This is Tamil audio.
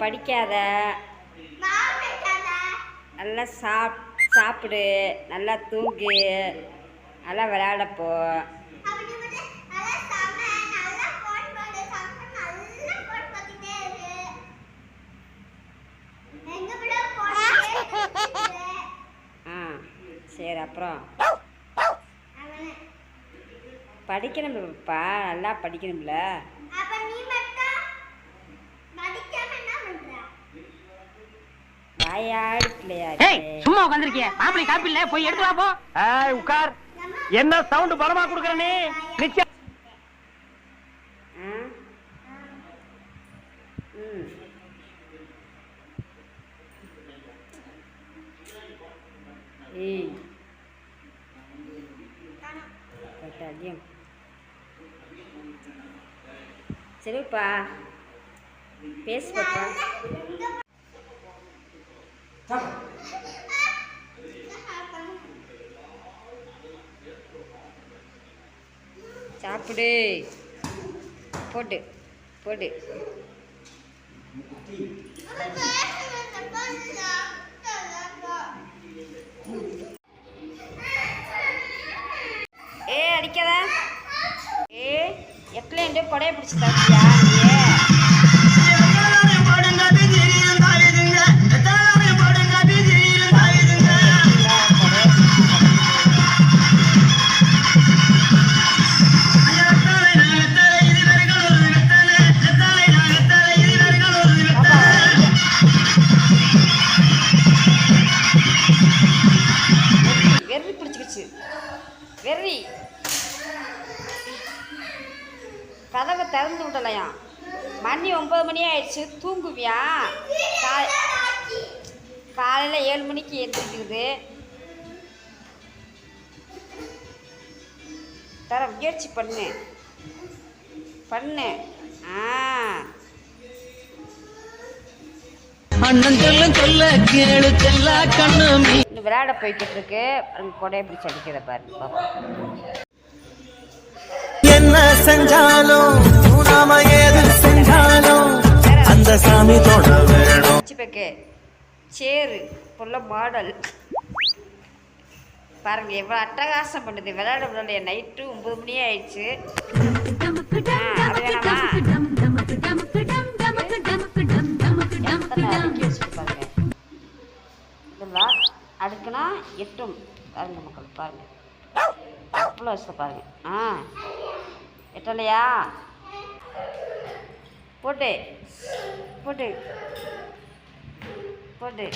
படிக்காத. நல்லா சாப் சாப்பிடு. நல்லா தூங்கு. நல்லா விளையாட போ. ஆ சரி அப்புறம். படிக்கணும்ப்பா நல்லா படிக்கணும்ல. சும்மா உட்காந்துருக்கிய மாப்பிளை காப்பி இல்ல போய் எடுத்து வா போ. ஏய் உட்கார் என்ன சவுண்ட் பலமா குடுக்குற நீ? நிச்சயம் சரிப்பா. பேசு பாப்பா சாப்பிடு. போட்டு போட்டு. ஏ அடிக்காத. ஏ எக்லேண்டு கொடையை பிடிச்சி தப்பியா வெறி. கதவை திறந்து விடலையா? மணி ஒம்பது மணி ஆயிடுச்சு. தூங்குவியா? கா காலையில் ஏழு மணிக்கு எழுந்திரிக்கிறது தர முயற்சி பண்ணு. பண்ணு. ஆ. அண்ணன் சொல்ல சொல்ல கேளு செல்லா கண்ணு இன்னும் விளையாட போய்கிட்டு இருக்கு பாருங்க கொடையை பிடிச்சி அடிக்கிறத பாருங்க பாப்பா என்ன செஞ்சாலும் நாம ஏது செஞ்சாலும் அந்த சாமி தொட வேணும். சேரு புள்ள மாடல். பாருங்க எவ்வளோ அட்டகாசம் பண்ணுது. விளையாட விளையாட நைட்டு ஒம்பது மணி ஆயிடுச்சு. அடுக்குனா எட்டும். பாருங்க மக்கள் பாருங்க. அவ்வளோ வச்சு பாருங்க. ஆ. எட்டலையா? போட்டு. போட்டு. போட்டு.